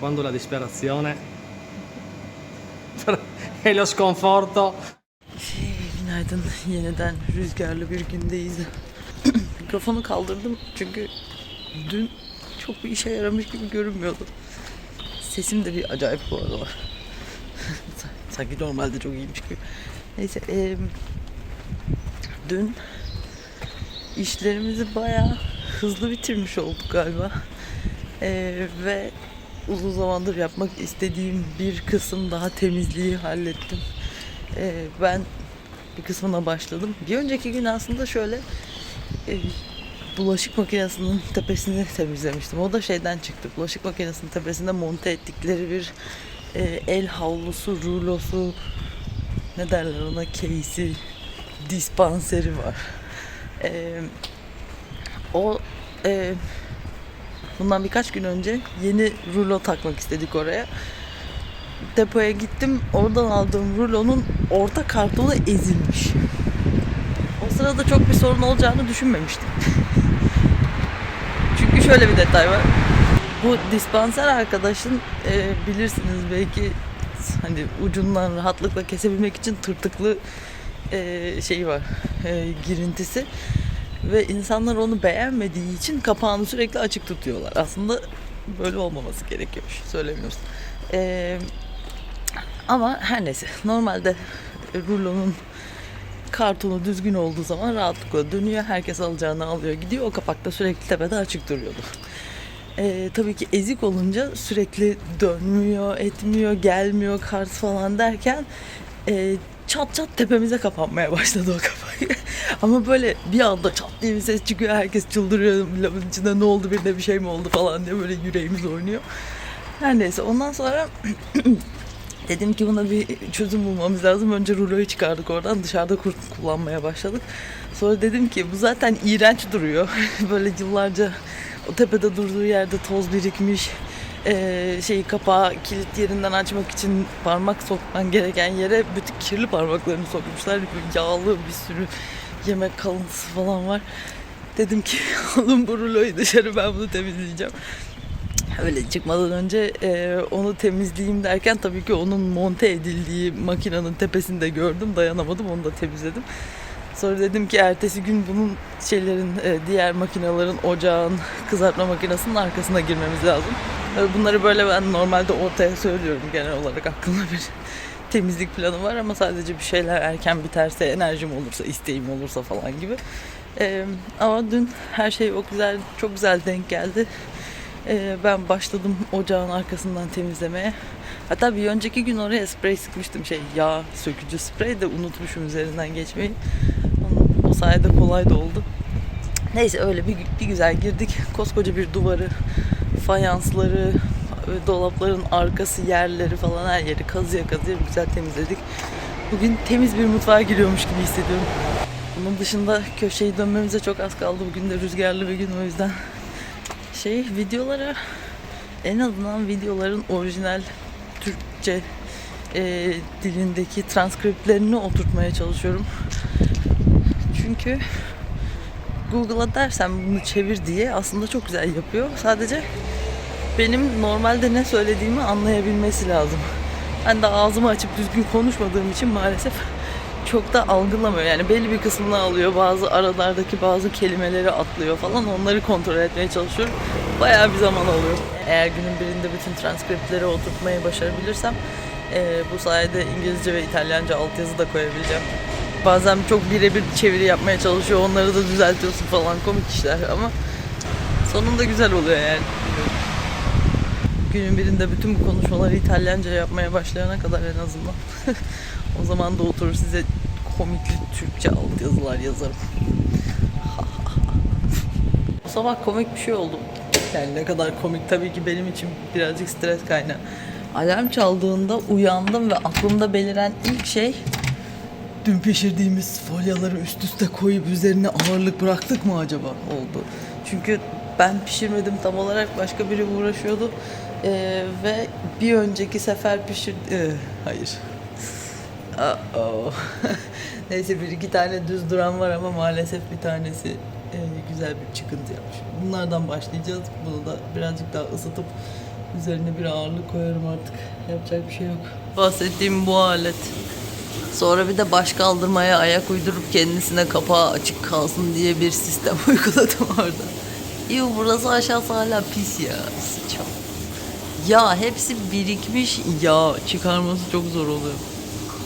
quando la disperazione e lo sconforto Şey, günaydın. Yeniden rüzgarlı bir gündeyiz. Mikrofonu kaldırdım çünkü dün çok bir işe yaramış gibi görünmüyordu. Sesim de bir acayip bu aralar. Sanki normalde çok iyiymiş gibi. Neyse, eee, dün işlerimizi bayağı hızlı bitirmiş olduk galiba. Eee, ve uzun zamandır yapmak istediğim bir kısım daha temizliği hallettim. Ee, ben bir kısmına başladım. Bir önceki gün aslında şöyle e, bulaşık makinesinin tepesini temizlemiştim. O da şeyden çıktı. Bulaşık makinesinin tepesinde monte ettikleri bir e, el havlusu, rulosu ne derler ona case'i, dispanseri var. E, o e, bundan birkaç gün önce yeni rulo takmak istedik oraya depoya gittim. Oradan aldığım rulonun orta kartonu ezilmiş. O sırada çok bir sorun olacağını düşünmemiştim. Çünkü şöyle bir detay var. Bu dispanser arkadaşın e, bilirsiniz belki hani ucundan rahatlıkla kesebilmek için tırtıklı e, şeyi var. E, girintisi ve insanlar onu beğenmediği için kapağını sürekli açık tutuyorlar. Aslında böyle olmaması gerekiyormuş. Söylemiyorsun. Eee ama her neyse normalde rulonun kartonu düzgün olduğu zaman rahatlıkla dönüyor. Herkes alacağını alıyor gidiyor. O kapak da sürekli tepede açık duruyordu. Ee, tabii ki ezik olunca sürekli dönmüyor, etmiyor, gelmiyor kart falan derken e, çat çat tepemize kapanmaya başladı o kapak. Ama böyle bir anda çat diye bir ses çıkıyor. Herkes çıldırıyor. Lavın içinde ne oldu birine bir şey mi oldu falan diye böyle yüreğimiz oynuyor. Her neyse ondan sonra Dedim ki buna bir çözüm bulmamız lazım. Önce ruloyu çıkardık oradan dışarıda kullanmaya başladık. Sonra dedim ki bu zaten iğrenç duruyor. Böyle yıllarca o tepede durduğu yerde toz birikmiş. Ee, şeyi kapağı kilit yerinden açmak için parmak sokman gereken yere bütün kirli parmaklarını sokmuşlar. Yağlı bir sürü yemek kalıntısı falan var. Dedim ki alın bu ruloyu dışarı ben bunu temizleyeceğim. Öyle çıkmadan önce e, onu temizleyeyim derken tabii ki onun monte edildiği makinenin tepesini de gördüm. Dayanamadım onu da temizledim. Sonra dedim ki ertesi gün bunun şeylerin e, diğer makinelerin ocağın kızartma makinesinin arkasına girmemiz lazım. Bunları böyle ben normalde ortaya söylüyorum genel olarak aklımda bir temizlik planı var ama sadece bir şeyler erken biterse enerjim olursa isteğim olursa falan gibi. E, ama dün her şey o güzel çok güzel denk geldi. Ee, ben başladım ocağın arkasından temizlemeye. Hatta bir önceki gün oraya sprey sıkmıştım şey yağ sökücü sprey de unutmuşum üzerinden geçmeyi. O sayede kolay da oldu. Neyse öyle bir, bir güzel girdik. Koskoca bir duvarı, fayansları, dolapların arkası, yerleri falan her yeri kazıya kazıya güzel temizledik. Bugün temiz bir mutfağa giriyormuş gibi hissediyorum. Bunun dışında köşeyi dönmemize çok az kaldı. Bugün de rüzgarlı bir gün o yüzden şey videolara en azından videoların orijinal Türkçe e, dilindeki transkriplerini oturtmaya çalışıyorum. Çünkü Google'a dersen bunu çevir diye aslında çok güzel yapıyor. Sadece benim normalde ne söylediğimi anlayabilmesi lazım. Ben de ağzımı açıp düzgün konuşmadığım için maalesef çok da algılamıyor. Yani belli bir kısmını alıyor. Bazı aralardaki bazı kelimeleri atlıyor falan. Onları kontrol etmeye çalışıyorum. Bayağı bir zaman alıyor. Eğer günün birinde bütün transkriptleri oturtmayı başarabilirsem eee, bu sayede İngilizce ve İtalyanca altyazı da koyabileceğim. Bazen çok birebir çeviri yapmaya çalışıyor. Onları da düzeltiyorsun falan komik işler ama sonunda güzel oluyor yani. Günün birinde bütün bu konuşmaları İtalyanca yapmaya başlayana kadar en azından. o zaman da oturur size komikli Türkçe altyazılar yazarım. Bu sabah komik bir şey oldu. Yani ne kadar komik tabii ki benim için birazcık stres kaynağı. Alarm çaldığında uyandım ve aklımda beliren ilk şey dün pişirdiğimiz folyaları üst üste koyup üzerine ağırlık bıraktık mı acaba oldu. Çünkü ben pişirmedim tam olarak başka biri uğraşıyordu. Ee, ve bir önceki sefer pişir... Ee, hayır. Uh-oh. Neyse bir iki tane düz duran var ama maalesef bir tanesi e, güzel bir çıkıntı yapmış. Bunlardan başlayacağız. Bunu da birazcık daha ısıtıp Üzerine bir ağırlık koyarım artık. Yapacak bir şey yok. Bahsettiğim bu alet. Sonra bir de baş kaldırmaya ayak uydurup kendisine kapağı açık kalsın diye bir sistem uyguladım orada. İyi burası aşağısı hala pis ya. Sıçam. Ya hepsi birikmiş ya çıkarması çok zor oluyor.